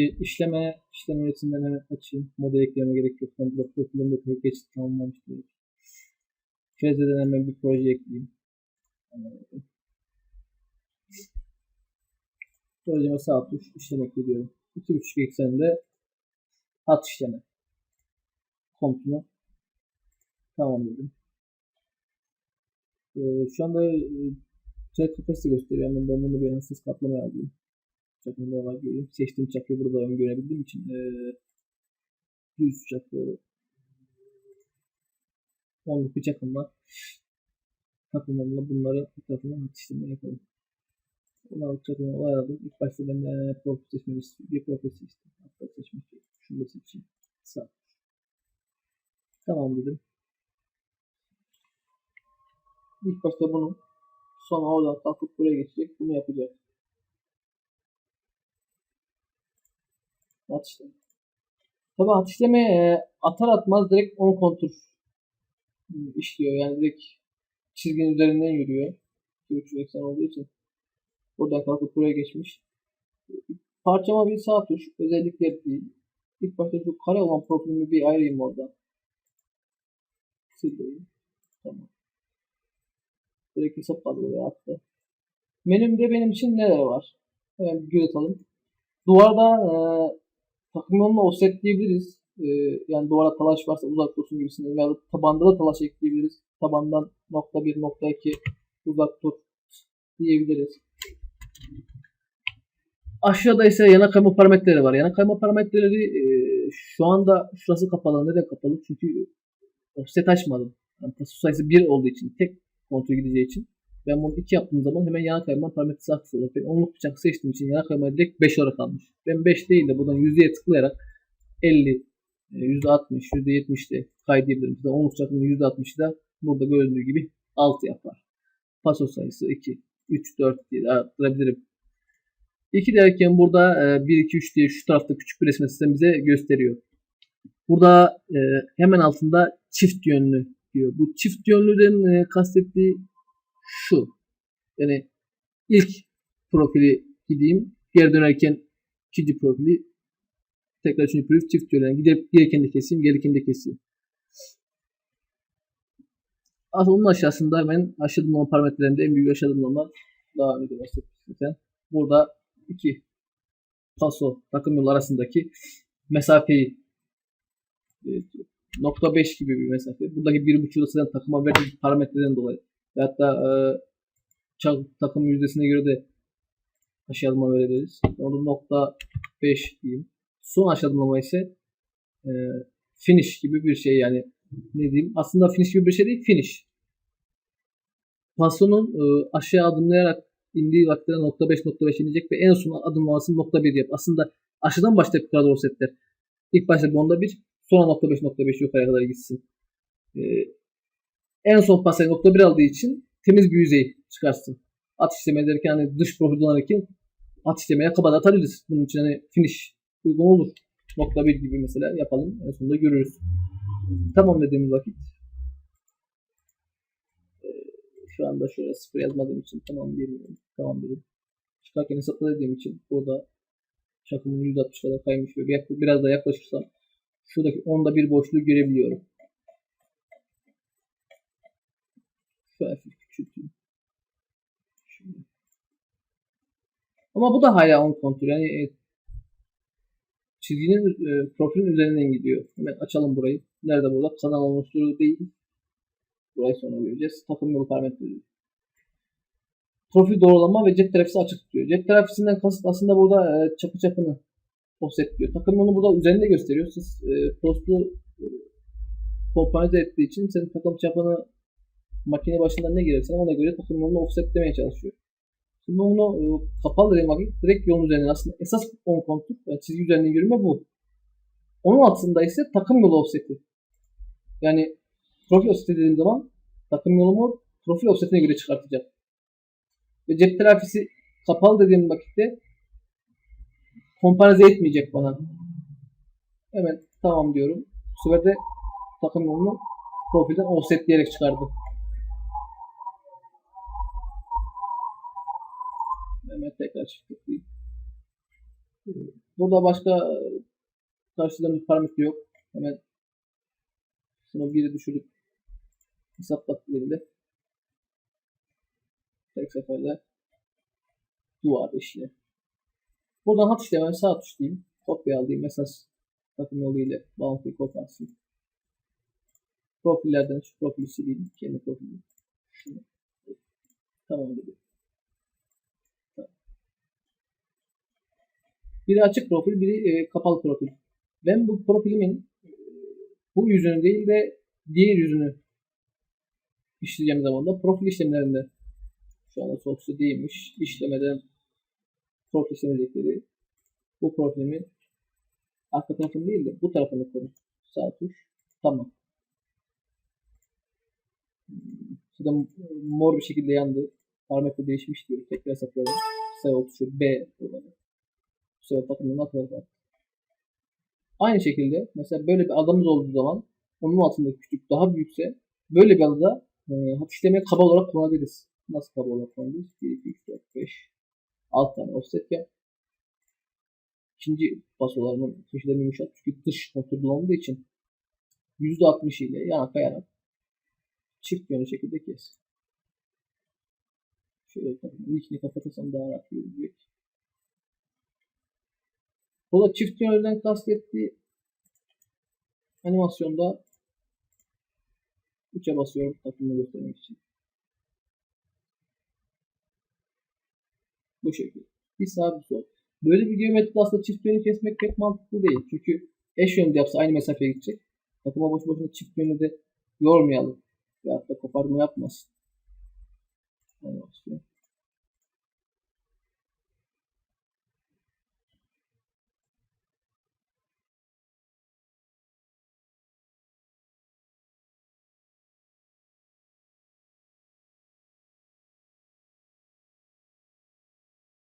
İşleme, işlem üretiminden hemen açayım. Model ekleme gerek yok. Ben burada profilimde pek geç tamamlamış değil. Fezeden hemen bir proje ekleyeyim. Projeme sağ tuş işlem ekliyorum. 2.5 eksende hat işleme. Komutunu tamamladım. Ee, şu anda e, çay kapasite gösteriyor. Hemen ben bunu bir ansız katlamaya alayım. Çakımda olarak göreyim. Seçtiğim çakıyı burada ön görebildiğim için e, düz çakı onluk bir çakım var. Takımlarla bunları etrafından atıştırma yapalım. Alıp çakımı ayarladım. İlk başta ben e, profil seçmemi istiyorum. Bir profil seçtim. Hatta seçmek yok. Şunu da seçeyim. Sağ. Tamam dedim. İlk başta bunu sonra oradan kalkıp buraya geçecek. Bunu yapacak. At işleme. Tabi at işleme e, atar atmaz direkt 10 kontur işliyor. Yani direkt çizginin üzerinden yürüyor. 2.5 eksen olduğu için. Buradan kalkıp buraya geçmiş. Parçama bir sağ tuş. Özellikler değil. İlk başta şu kare olan profilimi bir ayırayım orada. Sileyim. Tamam. Direkt hesapladı buraya attı. Menümde benim için neler var? Hemen bir göz atalım. Duvarda e, takım yolunu offsetleyebiliriz. E, yani duvara talaş varsa uzak dursun gibisinden veya tabanda da talaş ekleyebiliriz. Tabandan nokta 1 nokta 2 uzak dur diyebiliriz. Aşağıda ise yana kayma parametreleri var. Yana kayma parametreleri e, şu anda şurası kapalı. Neden kapalı? Çünkü offset açmadım. Yani sayısı 1 olduğu için tek kontrol gideceği için ben bunu 2 yaptığım zaman hemen yana kayma parametresi aktif olur. Ben onluk bıçak seçtiğim için yana kayma direkt 5 olarak almış. Ben 5 değil de buradan yüzdeye tıklayarak 50, e, %60, %70 de kaydediyorum. Zaten onluk bıçakın %60'ı da burada görüldüğü gibi 6 yapar. Paso sayısı 2, 3, 4 diye arttırabilirim. 2 derken burada e, 1, 2, 3 diye şu tarafta küçük bir resim sistem bize gösteriyor. Burada e, hemen altında çift yönlü diyor. Bu çift yönlüden e, kastettiği şu. Yani ilk profili gideyim. Geri dönerken ikinci profili tekrar üçüncü profil çift yönlü. Yani gidip gelirken de keseyim, gelirken de keseyim. Aslında onun aşağısında hemen aşağı bulma parametrelerinde en büyük aşağı bulma daha önce bahsetmiştim. Burada iki paso takım yolu arasındaki mesafeyi belirtiyor. Nokta 5 gibi bir mesafe. Buradaki bir buçuğu da zaten takıma verdiği parametreden dolayı. Ve hatta e, takım yüzdesine göre de aşağılama verebiliriz. Orada nokta 5 diyeyim. Son aşağılama ise e, finish gibi bir şey yani ne diyeyim aslında finish gibi bir şey değil finish. Pasonun e, aşağı adımlayarak indiği vakitte nokta 5 nokta 5 inecek ve en son adımlamasını nokta 1 yap. Aslında aşağıdan başlayıp yukarı doğru setler. İlk başta bir onda 1 sonra nokta 5 nokta 5 yukarıya kadar gitsin. E, en son pasayı nokta 1 aldığı için temiz bir yüzey çıkarsın. At işleme ederken hani dış profil kullanırken at işlemeye kabahat atabiliriz. Bunun için hani finish uygun olur. Nokta 1 gibi mesela yapalım. En sonunda görürüz. Tamam dediğimiz vakit ee, şu anda şöyle sıfır yazmadığım için tamam diyemiyorum. Tamam dedim. Çıkarken hesapla dediğim için burada çakımın 160 kadar kaymış ve biraz daha yaklaşırsam şuradaki onda bir boşluğu görebiliyorum. Şu hafif küçülteyim. Şöyle. Ama bu da hala on kontrol. Yani e, çizginin e, profilin üzerinden gidiyor. Hemen açalım burayı. Nerede burada? Kanal oluşturu değil. Burayı sonra göreceğiz. Takım yolu parametreleri. Profil doğrulama ve cep telafisi açık diyor. Cep telafisinden kasıt aslında burada e, çapı çapını offset diyor. Takım yolu burada üzerinde gösteriyor. Siz e, postu e, komponize ettiği için senin takım çapını makine başında ne gelirse ona göre takım yolunu offsetlemeye çalışıyor. Şimdi bunu e, kapalı vakit direkt yolun üzerinden aslında esas on kontur yani çizgi üzerinden yürüme bu. Onun altında ise takım yolu offseti. Yani profil offseti dediğim zaman takım yolumu profil offsetine göre çıkartacak. Ve cep telafisi kapalı dediğim vakitte komparize etmeyecek bana. Hemen tamam diyorum. Bu sefer de takım yolunu profilden offsetleyerek çıkardı. Hemen tekrar çift tıklayayım. Burada başka karşıladığımız bir parametre yok. Hemen şunu biri düşürüp hesaplat birinde. Tek seferde duvar işle. Buradan hat işlemi sağ tuş diyeyim. Kopya alayım. Mesaj takım yoluyla bağlantıyı koparsın. Profillerden şu profili sileyim. Kendi profili. Şunu. Tamam dedi. Tamam. Biri açık profil, biri e, kapalı profil. Ben bu profilimin e, bu yüzünü değil de diğer yüzünü işleyeceğim zaman da profil işlemlerinde şu anda tuşu değilmiş. İşlemeden profil işlemecekleri bu profilimin arka tarafını değil de bu tarafını koyun. Sağ tuş. Tamam. Şurada mor bir şekilde yandı. Parametre değişmiş diyor. Tekrar hesaplayalım. Sayı tuşu B olanı. Bu sefer takımın altına var. Aynı şekilde mesela böyle bir adamımız olduğu zaman onun altında küçük daha büyükse böyle bir adada e, hafiflemeye kaba olarak kullanabiliriz. Nasıl kaba olarak kullanabiliriz? 1, 2, 3, 4, 5 6 tane offset yap. İkinci basolarının köşelerini yumuşat. Çünkü dış motor olduğu için %60 ile yana kayarak çift yönlü şekilde kes. Şöyle yapalım. İlkini kapatırsam daha rahat görülecek. Bu da çift yönlüden kastettiği animasyonda 3'e basıyorum takımını göstermek için. Bu şekilde. Bir sağ bir sol. Böyle bir geometride aslında çift yönü kesmek pek mantıklı değil. Çünkü eş yönlü yapsa aynı mesafeye gidecek. Takıma boş boşuna çift yönü de yormayalım. Veyahut da koparma yapmasın. Animasyon.